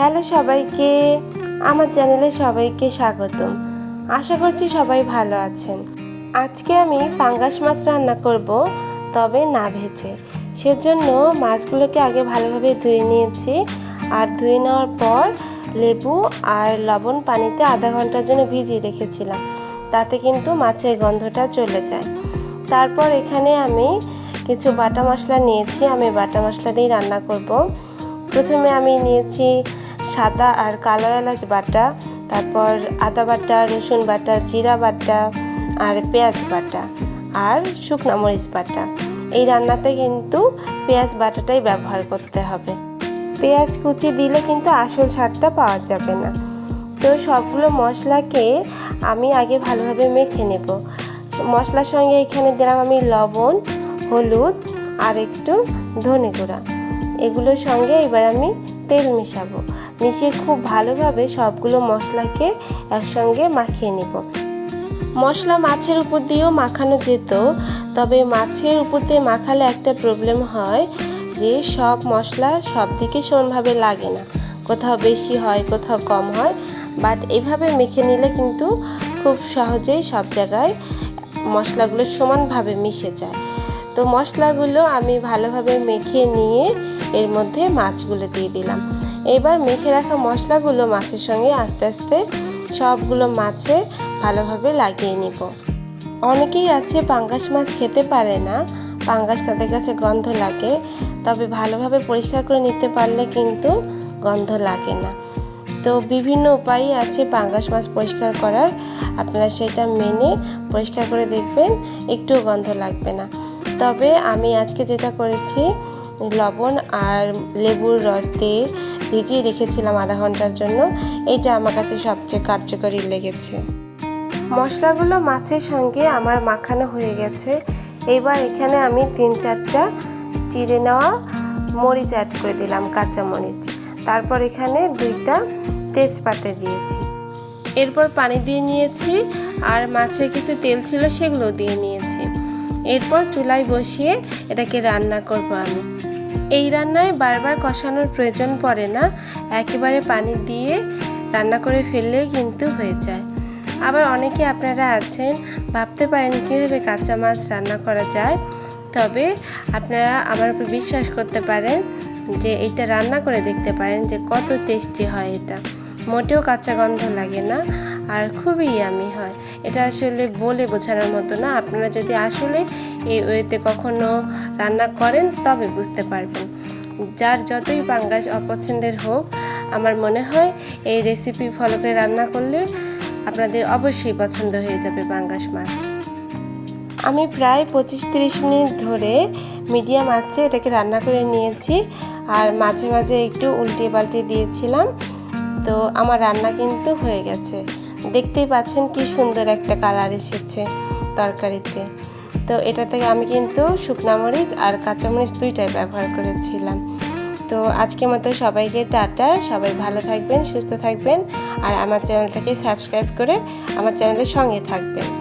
Hello সবাইকে, আমার চ্যানেলে সবাইকে স্বাগতম। আশা করছি সবাই ভালো আছেন। আজকে আমি পাঙ্গাস মাছ রান্না করব, তবে না ভেজে। সেজন্য মাছগুলোকে আগে ভালোভাবে ধুয়ে নিয়েছি, আর ধুয়ে নেওয়ার পর লেবু আর লবণ পানিতে আধা ঘণ্টার জন্য ভিজিয়ে রেখেছিলাম, তাতে কিন্তু মাছের গন্ধটা চলে যায়। তারপর এখানে আমি কিছু বাটা মশলা নিয়েছি, আমি বাটা মশলা দিয়েই রান্না করব। প্রথমে আমি নিয়েছি সাদা আর কালো এলাচ বাটা, তারপর আদা বাটা, রসুন বাটা, জিরা বাটা আর পেঁয়াজ বাটা আর শুকনো মরিচ বাটা। এই রান্নাতে কিন্তু পেঁয়াজ বাটাটাই ব্যবহার করতে হবে। পেঁয়াজ কুচি দিলে কিন্তু আসল স্বাদটা পাওয়া যাবে না। তো সবগুলো মশলাকে আমি আগে ভালোভাবে মেখে নেব। মশলার সঙ্গে এখানে দিলাম আমি লবণ, হলুদ আর একটু ধনে গুঁড়া। এগুলোর সঙ্গে এবার আমি তেল মিশাবো। মিশিয়ে খুব ভালোভাবে সবগুলো মশলাকে একসঙ্গে মাখিয়ে নেব। মশলা মাছের উপর দিয়েও মাখানো যেত, তবে মাছের উপর দিয়ে মাখালে একটা প্রবলেম হয় যে সব মশলা সব দিকে সমানভাবে লাগে না। কোথাও বেশি হয়, কোথাও কম হয় বাট এভাবে মেখে নিলে কিন্তু খুব সহজেই সব জায়গায় মশলাগুলো সমানভাবে মিশে যায়। তো মশলাগুলো আমি ভালোভাবে মেখে নিয়ে এর মধ্যে মাছগুলো দিয়ে দিলাম। এবার মেখে রাখা মশলাগুলো মাছের সঙ্গে আস্তে আস্তে সবগুলো মাছে ভালোভাবে লাগিয়ে নিব। অনেকেই আছে পাঙ্গাস মাছ খেতে পারে না, পাঙ্গাস তাদের কাছে গন্ধ লাগে, তবে ভালোভাবে পরিষ্কার করে নিতে পারলে কিন্তু গন্ধ লাগে না। তো বিভিন্ন উপায়ই আছে পাঙ্গাস মাছ পরিষ্কার করার, আপনারা সেটা মেনে পরিষ্কার করে দেখবেন, একটুও গন্ধ লাগবে না। তবে আমি আজকে যেটা করেছি লবণ আর লেবুর রস দিয়ে ভিজিয়ে রেখেছিলাম আধা ঘণ্টার জন্য। এটা আমার কাছে সবচেয়ে কার্যকরী লেগেছে। মশলাগুলো মাছের সঙ্গে আমার মাখানো হয়ে গেছে। এবার এখানে আমি তিন চারটা চিড়ে নেওয়া মরিচ অ্যাড করে দিলাম, কাঁচা মরিচ। তারপর এখানে দুইটা তেজপাতা দিয়েছি। এরপর পানি দিয়ে নিয়েছি আর মাছের কিছু তেল ছিল সেগুলো দিয়ে নিয়েছি। এরপর চুলায় বসিয়ে এটাকে রান্না করব আমি। এই রান্নায় বারবার কষানোর প্রয়োজন পড়ে না। একেবারে পানি দিয়ে রান্না করে ফেললেই কিন্তু হয়ে যায়। আবার অনেকে আপনারা আছেন, ভাবতে পারেন কীভাবে কাঁচা মাছ রান্না করা যায়। তবে আপনারা আমার উপর বিশ্বাস করতে পারেন যে এটা রান্না করে দেখতে পারেন যে কত টেস্টি হয় এটা। মোটেও কাঁচা গন্ধ লাগে না। আর খুবই ইয়ামি হয়। এটা আসলে বলে বোঝানোর মতো না। আপনারা যদি আসলে এই ওয়েতে কখনো রান্না করেন, তবে বুঝতে পারবেন। যার যতই পাঙ্গাস অপছন্দের হোক, আমার মনে হয় এই রেসিপি ফলো করে রান্না করলে আপনাদের অবশ্যই পছন্দ হয়ে যাবে পাঙ্গাস মাছ। আমি প্রায় পঁচিশ তিরিশ মিনিট ধরে মিডিয়াম আঁচে এটাকে রান্না করে নিয়েছি। আর মাঝে মাঝে একটু উল্টে পাল্টে দিয়েছিলাম। তো আমার রান্না কিন্তু হয়ে গেছে। দেখতেই পাচ্ছেন কি সুন্দর একটা কালার এসেছে তরকারিতে। তো এটা থেকে আমি কিন্তু শুকনা মরিচ আর কাঁচামরিচ দুইটাই ব্যবহার করেছিলাম। তো আজকে মতো সবাইকে টাটা, সবাই ভালো থাকবেন, সুস্থ থাকবেন, আর আমার চ্যানেলটাকে সাবস্ক্রাইব করে আমার চ্যানেলের সঙ্গে থাকবেন।